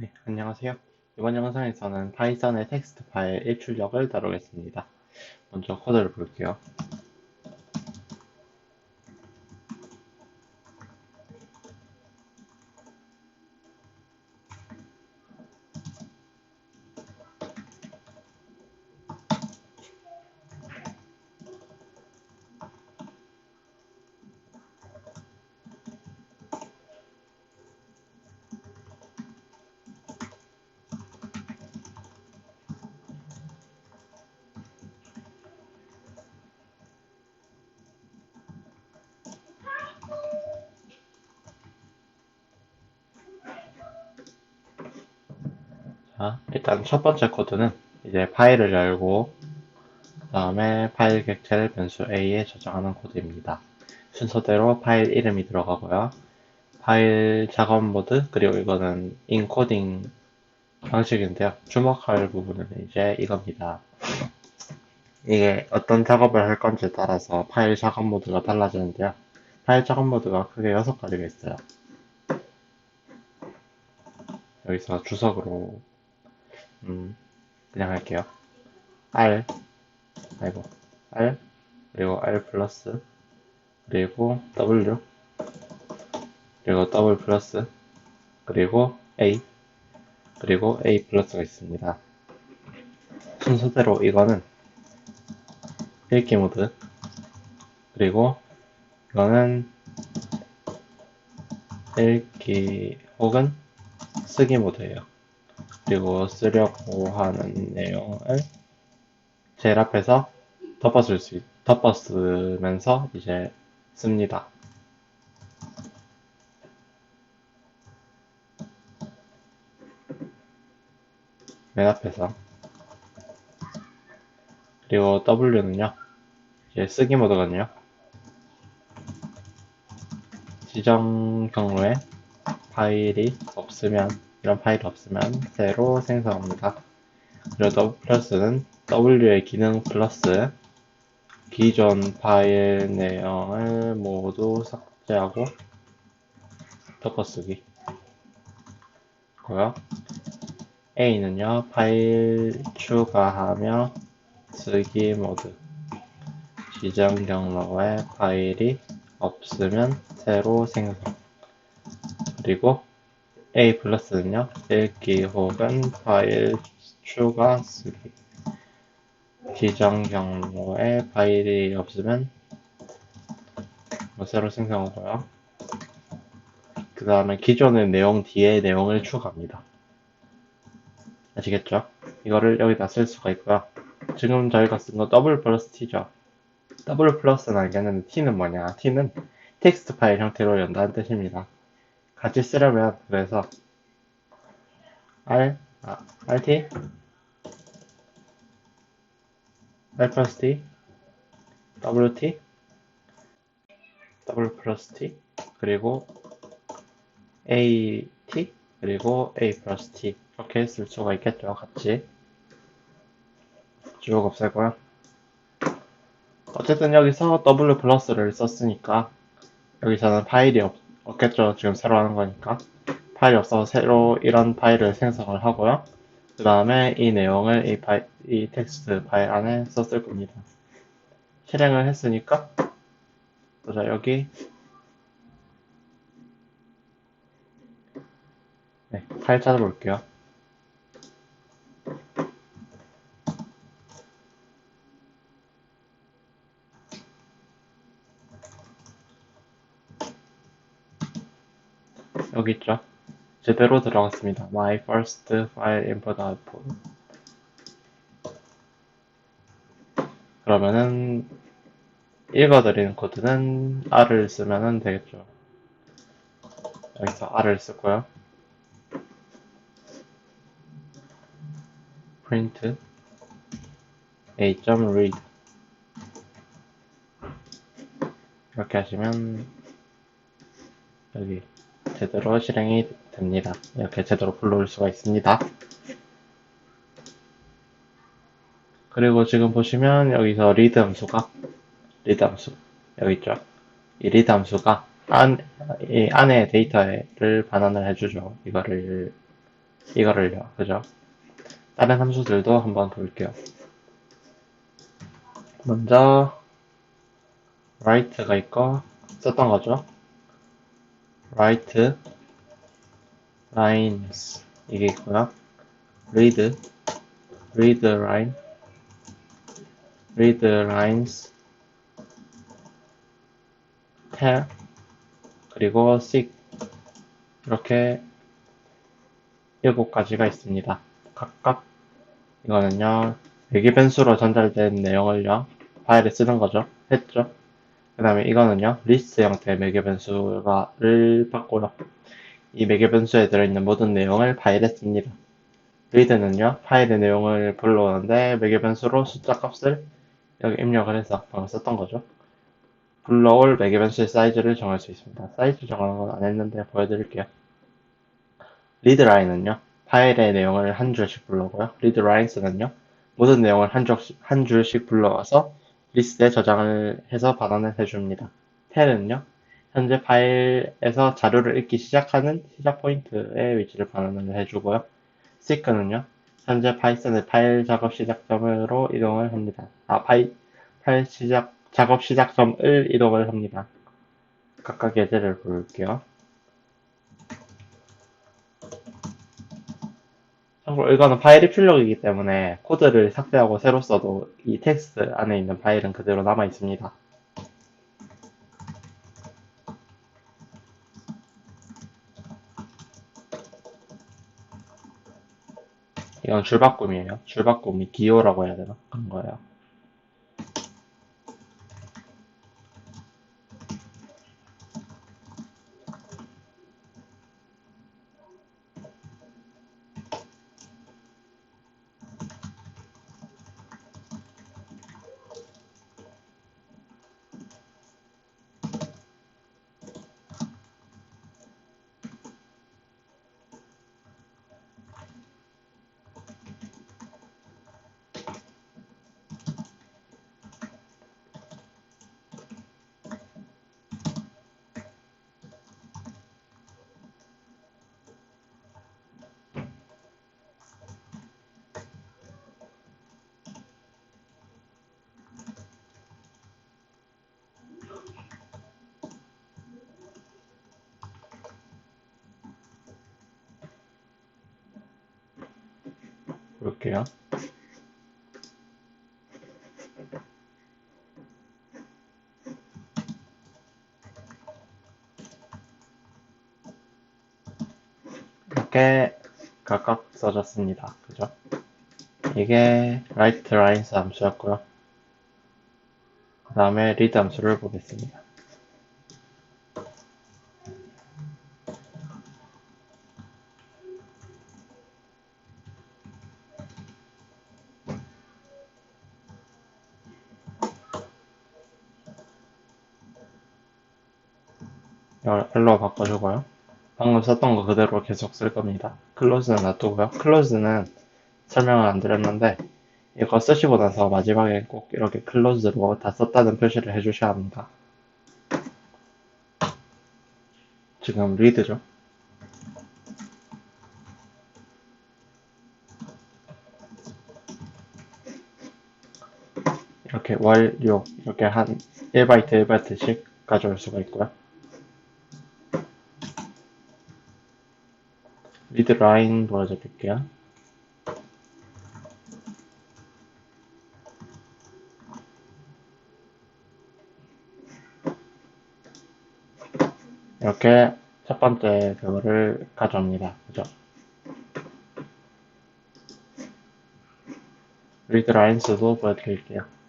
네, 안녕하세요. 이번 영상에서는 파이썬의 텍스트 파일 일출력을 다루겠습니다. 먼저 코드를 볼게요. 자, 일단 첫 번째 코드는 이제 파일을 열고 그 다음에 파일 객체를 변수 A에 저장하는 코드입니다. 순서대로 파일 이름이 들어가고요. 파일 작업 모드 그리고 이거는 인코딩 방식인데요. 주목할 부분은 이제 이겁니다. 이게 어떤 작업을 할 건지에 따라서 파일 작업 모드가 달라지는데요. 파일 작업 모드가 크게 6가지가 있어요. 여기서 주석으로 음, 그냥 할게요. R, 아이고, R, 그리고 R 플러스, 그리고 W, 그리고 W 플러스, 그리고 A, 그리고 A 플러스가 있습니다. 순서대로 이거는 읽기 모드, 그리고 이거는 읽기 혹은 쓰기 모드예요. 그리고 쓰려고 하는 내용을 제일 앞에서 덮어쓸 수, 있- 덮어쓰면서 이제 씁니다. 맨 앞에서. 그리고 W는요, 이제 쓰기 모드거든요. 지정 경로에 파일이 없으면 이런 파일이 없으면 새로 생성합니다. 그리고 플러스는 W의 기능 플러스 기존 파일 내용을 모두 삭제하고 덮어쓰기 고요. A는요 파일 추가하며 쓰기 모드 지정 경로에 파일이 없으면 새로 생성 그리고 A 플러스는요, 읽기 혹은 파일 추가 쓰기. 지정 경로에 파일이 없으면 뭐 새로 생성하고요. 그 다음에 기존의 내용 뒤에 내용을 추가합니다. 아시겠죠? 이거를 여기다 쓸 수가 있고요. 지금 저희가 쓴 거 더블 플러스 T죠. 더블 플러스는 알겠는데 T는 뭐냐? T는 텍스트 파일 형태로 연다는 뜻입니다. 같이 쓰려면 그래서 R 아, RT R 플러스 T? WT W 플러스 T? 그리고 AT 그리고 A 플러스 T. 이렇게 쓸 수가 있겠죠 같이. 쭉 없애고요. 어쨌든 여기서 W 플러스를 썼으니까 여기서는 파일이 없, 없겠죠. 지금 새로 하는 거니까. 파일이 없어서 새로 이런 파일을 생성을 하고요. 그 다음에 이 내용을 이 파일, 이 텍스트 파일 안에 썼을 겁니다. 실행을 했으니까, 보자, 여기. 네, 파일 찾아볼게요. 여기 있죠. 제대로 들어갔습니다. My first file input output. 그러면은 읽어드리는 코드는 R을 쓰면 되겠죠. 여기서 R을 쓰고요. print a.read 이렇게 하시면 여기 제대로 실행이 됩니다. 이렇게 제대로 불러올 수가 있습니다. 그리고 지금 보시면 여기서 리드 함수가 리드 함수 여기 있죠. 이 리드 함수가 안, 이 안에 데이터를 반환을 해주죠. 이거를 이거를요. 그죠? 다른 함수들도 한번 볼게요. 먼저 write가 있고 썼던 거죠. Write lines 이게 있고요. read read line read lines tell 그리고 seek 이렇게 일곱 가지가 있습니다. 각각 이거는요 외계 변수로 전달된 내용을요 파일에 쓰는 거죠. 했죠. 그 다음에 이거는요 리스트 형태의 매개 변수를 받고요. 이 매개 변수에 들어있는 모든 내용을 파일에 씁니다. read는요 파일의 내용을 불러오는데 매개 변수로 숫자 값을 여기 입력을 해서 방금 썼던 거죠. 불러올 매개 변수의 사이즈를 정할 수 있습니다. 사이즈 정하는 건 안 했는데 보여드릴게요. 리드 라인은요 파일의 내용을 한 줄씩 불러오고요. 리드 라인스는요 모든 내용을 한, 줄씩, 한 줄씩 불러와서 리스트에 저장을 해서 반환을 해줍니다. 텔은요 현재 파일에서 자료를 읽기 시작하는 시작 포인트의 위치를 반환을 해주고요. seek는요 현재 파이썬의 파일 작업 시작점으로 이동을 합니다. 아 파일 파일 시작 작업 시작점을 이동을 합니다. 각각 예제를 볼게요. 이거는 파일이 출력이기 때문에 코드를 삭제하고 새로 써도 이 텍스트 안에 있는 파일은 그대로 남아 있습니다. 이건 줄바꿈이에요. 줄바꿈이 기호라고 해야 되나? 그런 거예요. 볼게요. 이렇게 각각 써졌습니다. 그죠? 이게 write lines 함수였고요. 그 다음에 read 함수를 보겠습니다. El로 바꿔주고요. 방금 썼던 거 그대로 계속 쓸 겁니다. close는 놔두고요. close는 설명을 안 드렸는데 이거 쓰시고 나서 마지막에 꼭 이렇게 close로 다 썼다는 표시를 해주셔야 합니다. 지금 read죠. 이렇게 완료 이렇게 한 1바이트 1바이트씩 가져올 수가 있고요. 리드 라인 보여줘 볼게요. 이렇게 첫 번째 그거를 가져옵니다. 그죠? 리드 라인스도 보여드릴게요.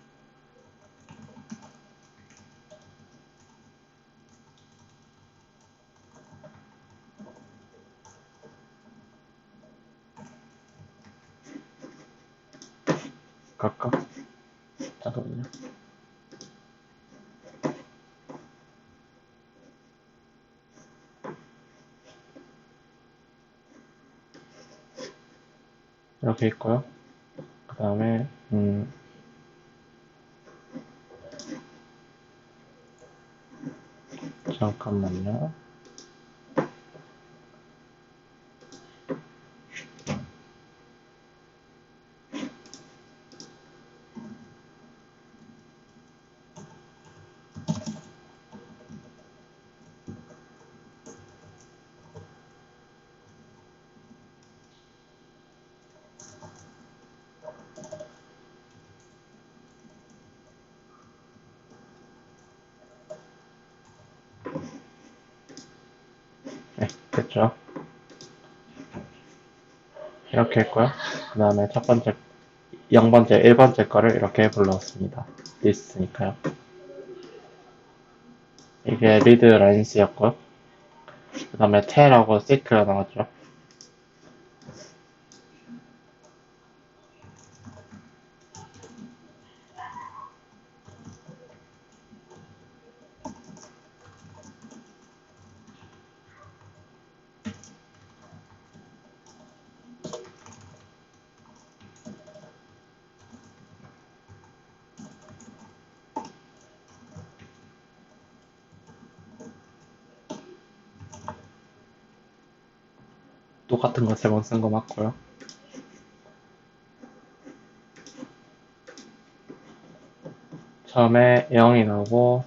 각각 잠깐만요. 이렇게 있고요. 그 다음에 음 잠깐만요. 됐죠? 이렇게 했고요. 그 다음에 첫 번째, 0번째, 1번째 거를 이렇게 불러왔습니다. 리스트니까요. 이게 리드 라인스였고요. 그 다음에 텔하고 시크가 나왔죠. 똑같은 거 세 번 쓴 거 맞고요. 처음에 0이 나오고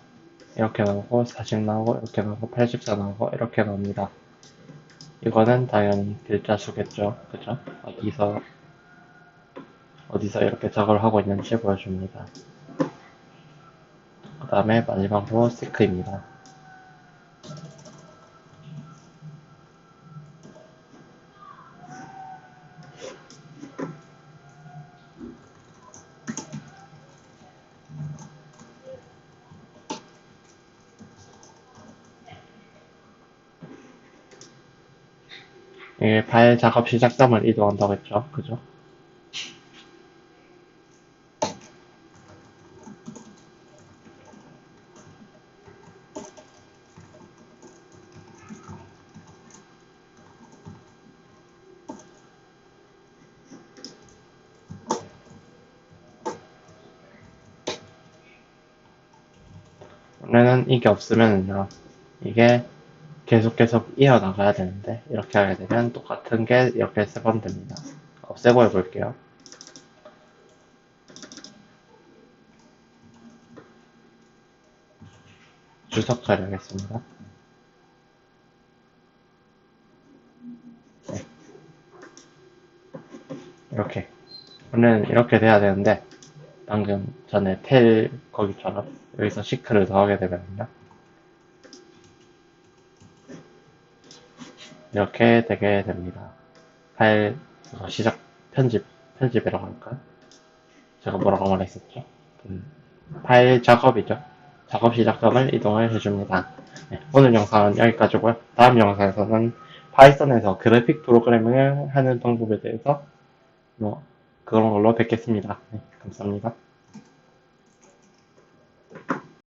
이렇게 나오고 40 나오고 이렇게 나오고 84 나오고 이렇게 나옵니다. 이거는 당연히 글자 수겠죠. 그죠? 어디서 어디서 이렇게 작업을 하고 있는지 보여줍니다. 그 다음에 마지막으로 시크입니다. 이게 파일 작업 시작점을 이동한다고 했죠. 그죠? 원래는 이게 없으면은요, 이게 계속 계속 이어나가야 되는데, 이렇게 하게 되면 똑같은 게 이렇게 세 번 됩니다. 없애고 해볼게요. 주석 처리하겠습니다. 네. 이렇게. 원래는 이렇게 돼야 되는데, 방금 전에 텔 거기처럼 여기서 시크를 더하게 되면요. 이렇게 되게 됩니다. 파일 이거 시작 편집 편집이라고 할까요? 제가 뭐라고 말했었죠? 음, 파일 작업이죠. 작업 시작점을 이동을 해줍니다. 네, 오늘 영상은 여기까지고요. 다음 영상에서는 파이썬에서 그래픽 프로그래밍을 하는 방법에 대해서 뭐 그런 걸로 뵙겠습니다. 네, 감사합니다.